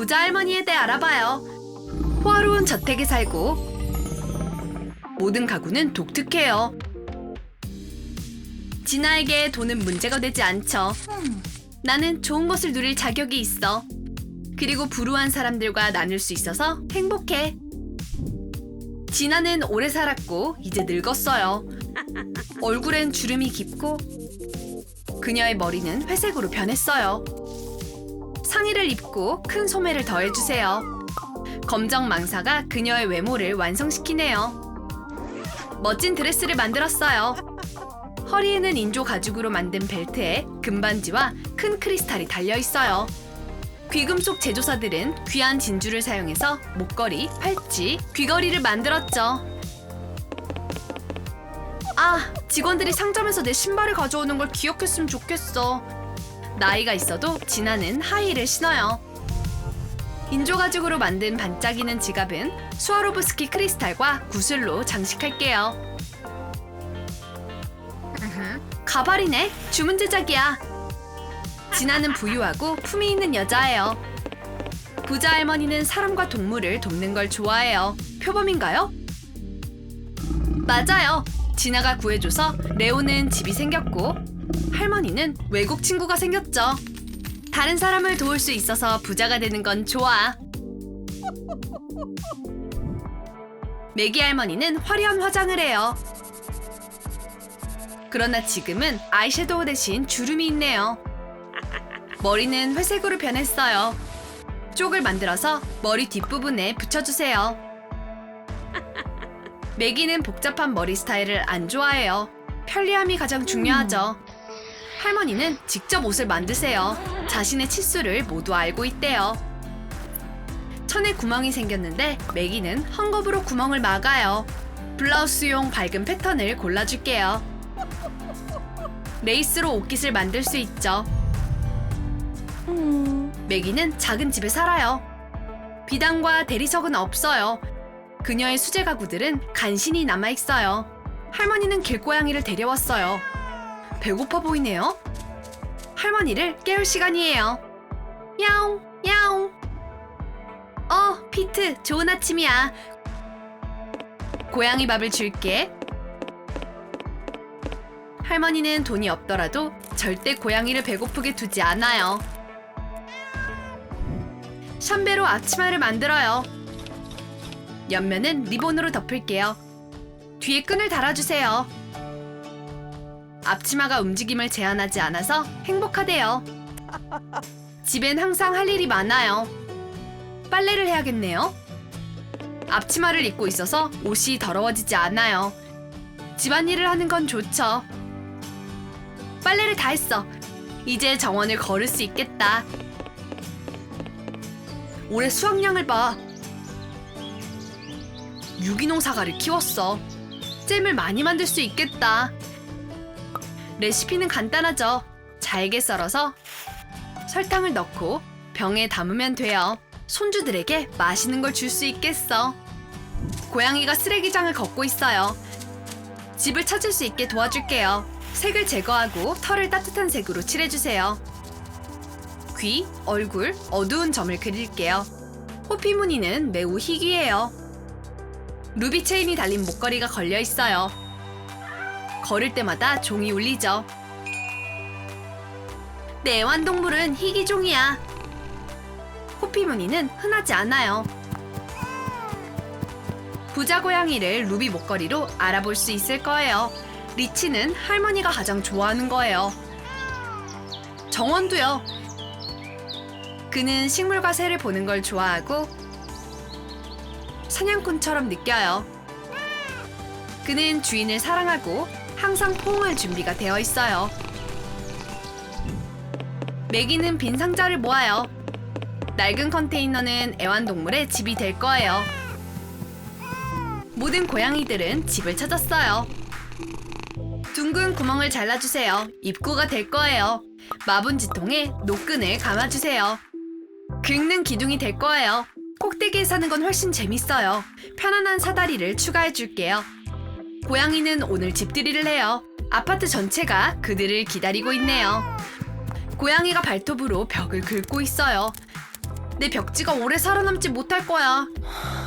부자 할머니에 대해 알아봐요. 호화로운 저택에 살고 모든 가구는 독특해요. 진아에게 돈은 문제가 되지 않죠. 나는 좋은 것을 누릴 자격이 있어. 그리고 불우한 사람들과 나눌 수 있어서 행복해. 진아는 오래 살았고 이제 늙었어요. 얼굴엔 주름이 깊고 그녀의 머리는 회색으로 변했어요. 상의를 입고 큰 소매를 더해주세요. 검정 망사가 그녀의 외모를 완성시키네요. 멋진 드레스를 만들었어요. 허리에는 인조 가죽으로 만든 벨트에 금반지와 큰 크리스탈이 달려 있어요. 귀금속 제조사들은 귀한 진주를 사용해서 목걸이, 팔찌, 귀걸이를 만들었죠. 아, 직원들이 상점에서 내 신발을 가져오는 걸 기억했으면 좋겠어. 나이가 있어도 진아는 하이힐을 신어요. 인조 가죽으로 만든 반짝이는 지갑은 수아로브스키 크리스탈과 구슬로 장식할게요. 가발이네. 주문 제작이야. 진아는 부유하고 품이 있는 여자예요. 부자 할머니는 사람과 동물을 돕는 걸 좋아해요. 표범인가요? 맞아요. 진아가 구해줘서 레오는 집이 생겼고 할머니는 외국 친구가 생겼죠. 다른 사람을 도울 수 있어서 부자가 되는 건 좋아. 매기 할머니는 화려한 화장을 해요. 그러나 지금은 아이섀도우 대신 주름이 있네요. 머리는 회색으로 변했어요. 쪽을 만들어서 머리 뒷부분에 붙여주세요. 매기는 복잡한 머리 스타일을 안 좋아해요. 편리함이 가장 중요하죠. 할머니는 직접 옷을 만드세요. 자신의 치수를 모두 알고 있대요. 천에 구멍이 생겼는데 매기는 헝겊으로 구멍을 막아요. 블라우스용 밝은 패턴을 골라줄게요. 레이스로 옷깃을 만들 수 있죠. 매기는 작은 집에 살아요. 비단과 대리석은 없어요. 그녀의 수제 가구들은 간신히 남아 있어요. 할머니는 길고양이를 데려왔어요. 배고파 보이네요. 할머니를 깨울 시간이에요. 야옹, 야옹. 어, 피트, 좋은 아침이야. 고양이 밥을 줄게. 할머니는 돈이 없더라도 절대 고양이를 배고프게 두지 않아요. 샴베로 앞치마를 만들어요. 옆면은 리본으로 덮을게요. 뒤에 끈을 달아주세요. 앞치마가 움직임을 제한하지 않아서 행복하대요. 집엔 항상 할 일이 많아요. 빨래를 해야겠네요. 앞치마를 입고 있어서 옷이 더러워지지 않아요. 집안일을 하는 건 좋죠. 빨래를 다 했어. 이제 정원을 걸을 수 있겠다. 올해 수확량을 봐. 유기농 사과를 키웠어. 잼을 많이 만들 수 있겠다. 레시피는 간단하죠. 잘게 썰어서 설탕을 넣고 병에 담으면 돼요. 손주들에게 맛있는 걸 줄 수 있겠어. 고양이가 쓰레기장을 걷고 있어요. 집을 찾을 수 있게 도와줄게요. 색을 제거하고 털을 따뜻한 색으로 칠해주세요. 귀, 얼굴, 어두운 점을 그릴게요. 호피 무늬는 매우 희귀해요. 루비 체인이 달린 목걸이가 걸려 있어요. 걸을 때마다 종이 울리죠. 내 애완동물은 희귀종이야. 호피 무늬는 흔하지 않아요. 부자 고양이를 루비 목걸이로 알아볼 수 있을 거예요. 리치는 할머니가 가장 좋아하는 거예요. 정원도요. 그는 식물과 새를 보는 걸 좋아하고 사냥꾼처럼 느껴요. 그는 주인을 사랑하고 항상 포옹할 준비가 되어 있어요. 매기는 빈 상자를 모아요. 낡은 컨테이너는 애완동물의 집이 될 거예요. 모든 고양이들은 집을 찾았어요. 둥근 구멍을 잘라주세요. 입구가 될 거예요. 마분지통에 노끈을 감아주세요. 긁는 기둥이 될 거예요. 꼭대기에 사는 건 훨씬 재밌어요. 편안한 사다리를 추가해 줄게요. 고양이는 오늘 집들이를 해요. 아파트 전체가 그들을 기다리고 있네요. 고양이가 발톱으로 벽을 긁고 있어요. 내 벽지가 오래 살아남지 못할 거야.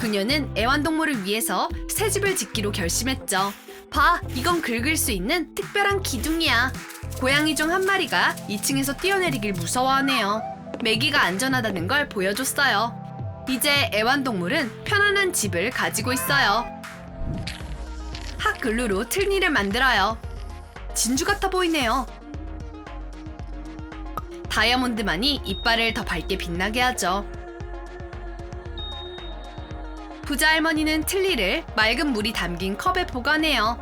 그녀는 애완동물을 위해서 새 집을 짓기로 결심했죠. 봐, 이건 긁을 수 있는 특별한 기둥이야. 고양이 중 한 마리가 2층에서 뛰어내리길 무서워하네요. 매기가 안전하다는 걸 보여줬어요. 이제 애완동물은 편안한 집을 가지고 있어요. 핫글루로 틀니를 만들어요. 진주 같아 보이네요. 다이아몬드만이 이빨을 더 밝게 빛나게 하죠. 부자 할머니는 틀니를 맑은 물이 담긴 컵에 보관해요.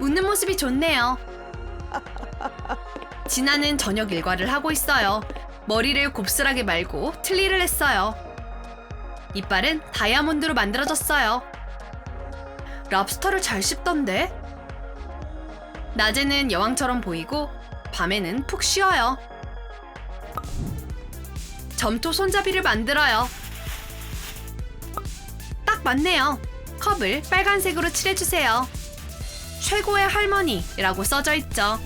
웃는 모습이 좋네요. 진아는 저녁 일과를 하고 있어요. 머리를 곱슬하게 말고 틀니를 했어요. 이빨은 다이아몬드로 만들어졌어요. 랍스터를 잘 씹던데? 낮에는 여왕처럼 보이고 밤에는 푹 쉬어요. 점토 손잡이를 만들어요. 딱 맞네요. 컵을 빨간색으로 칠해주세요. 최고의 할머니라고 써져 있죠.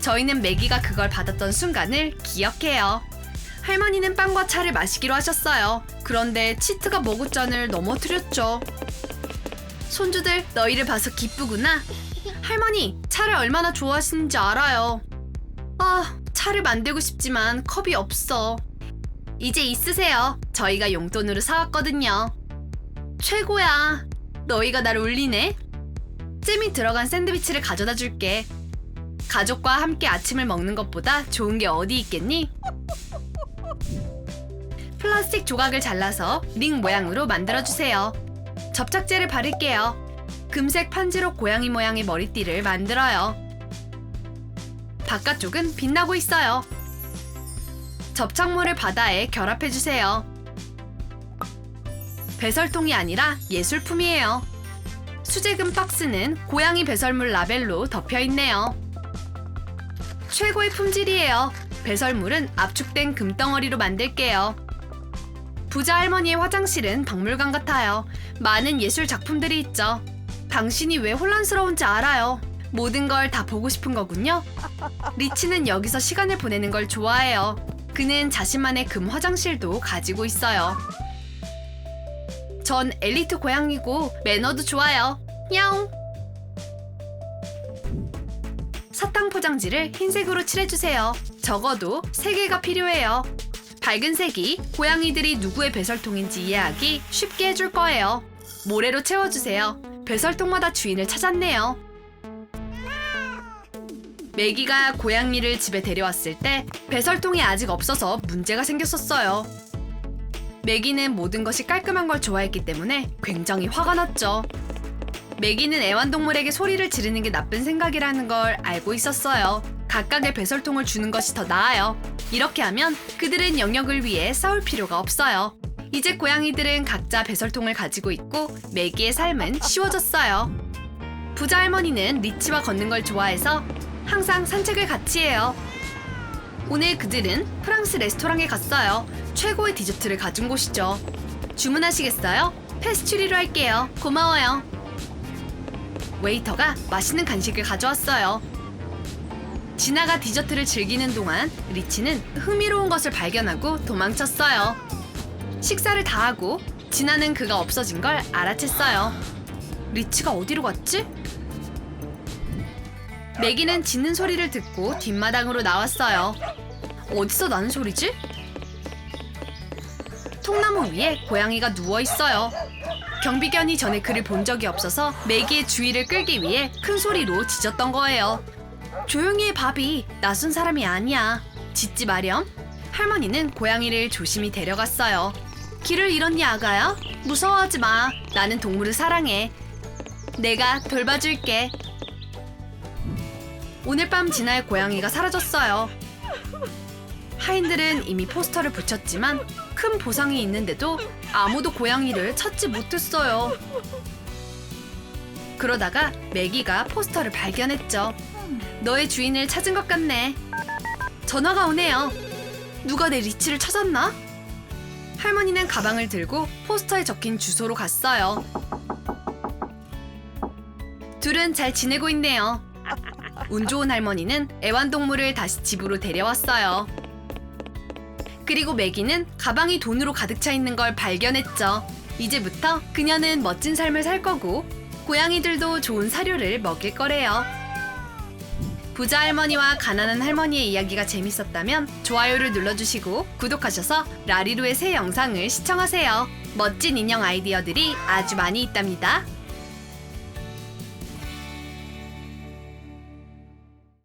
저희는 매기가 그걸 받았던 순간을 기억해요. 할머니는 빵과 차를 마시기로 하셨어요. 그런데 치트가 머구잔을 넘어뜨렸죠. 손주들 너희를 봐서 기쁘구나. 할머니 차를 얼마나 좋아하시는지 알아요. 아 차를 만들고 싶지만 컵이 없어. 이제 있으세요. 저희가 용돈으로 사왔거든요. 최고야. 너희가 날 울리네. 잼이 들어간 샌드위치를 가져다 줄게. 가족과 함께 아침을 먹는 것보다 좋은 게 어디 있겠니? 플라스틱 조각을 잘라서 링 모양으로 만들어 주세요. 접착제를 바를게요. 금색 판지로 고양이 모양의 머리띠를 만들어요. 바깥쪽은 빛나고 있어요. 접착물을 바다에 결합해주세요. 배설통이 아니라 예술품이에요. 수제금 박스는 고양이 배설물 라벨로 덮여 있네요. 최고의 품질이에요. 배설물은 압축된 금덩어리로 만들게요. 부자 할머니의 화장실은 박물관 같아요. 많은 예술 작품들이 있죠. 당신이 왜 혼란스러운지 알아요. 모든 걸 다 보고 싶은 거군요. 리치는 여기서 시간을 보내는 걸 좋아해요. 그는 자신만의 금 화장실도 가지고 있어요. 전 엘리트 고양이고 매너도 좋아요. 야옹. 사탕 포장지를 흰색으로 칠해주세요. 적어도 3개가 필요해요. 밝은 색이 고양이들이 누구의 배설통인지 이해하기 쉽게 해줄 거예요. 모래로 채워주세요. 배설통마다 주인을 찾았네요. 매기가 고양이를 집에 데려왔을 때 배설통이 아직 없어서 문제가 생겼었어요. 매기는 모든 것이 깔끔한 걸 좋아했기 때문에 굉장히 화가 났죠. 매기는 애완동물에게 소리를 지르는 게 나쁜 생각이라는 걸 알고 있었어요. 각각의 배설통을 주는 것이 더 나아요. 이렇게 하면 그들은 영역을 위해 싸울 필요가 없어요. 이제 고양이들은 각자 배설통을 가지고 있고 매기의 삶은 쉬워졌어요. 부자 할머니는 리치와 걷는 걸 좋아해서 항상 산책을 같이 해요. 오늘 그들은 프랑스 레스토랑에 갔어요. 최고의 디저트를 가진 곳이죠. 주문하시겠어요? 페스츄리로 할게요. 고마워요. 웨이터가 맛있는 간식을 가져왔어요. 진아가 디저트를 즐기는 동안 리치는 흥미로운 것을 발견하고 도망쳤어요. 식사를 다 하고 진아는 그가 없어진 걸 알아챘어요. 리치가 어디로 갔지? 매기는 짖는 소리를 듣고 뒷마당으로 나왔어요. 어디서 나는 소리지? 통나무 위에 고양이가 누워 있어요. 경비견이 전에 그를 본 적이 없어서 매기의 주의를 끌기 위해 큰 소리로 짖었던 거예요. 조용히 해, 바비. 낯선 사람이 아니야. 짖지 마렴. 할머니는 고양이를 조심히 데려갔어요. 길을 잃었니, 아가야? 무서워하지 마. 나는 동물을 사랑해. 내가 돌봐줄게. 오늘 밤 진아의 고양이가 사라졌어요. 하인들은 이미 포스터를 붙였지만 큰 보상이 있는데도 아무도 고양이를 찾지 못했어요. 그러다가 매기가 포스터를 발견했죠. 너의 주인을 찾은 것 같네. 전화가 오네요. 누가 내 리치를 찾았나? 할머니는 가방을 들고 포스터에 적힌 주소로 갔어요. 둘은 잘 지내고 있네요. 운 좋은 할머니는 애완동물을 다시 집으로 데려왔어요. 그리고 매기는 가방이 돈으로 가득 차 있는 걸 발견했죠. 이제부터 그녀는 멋진 삶을 살 거고 고양이들도 좋은 사료를 먹일 거래요. 부자 할머니와 가난한 할머니의 이야기가 재밌었다면 좋아요를 눌러주시고 구독하셔서 라리루의 새 영상을 시청하세요. 멋진 인형 아이디어들이 아주 많이 있답니다.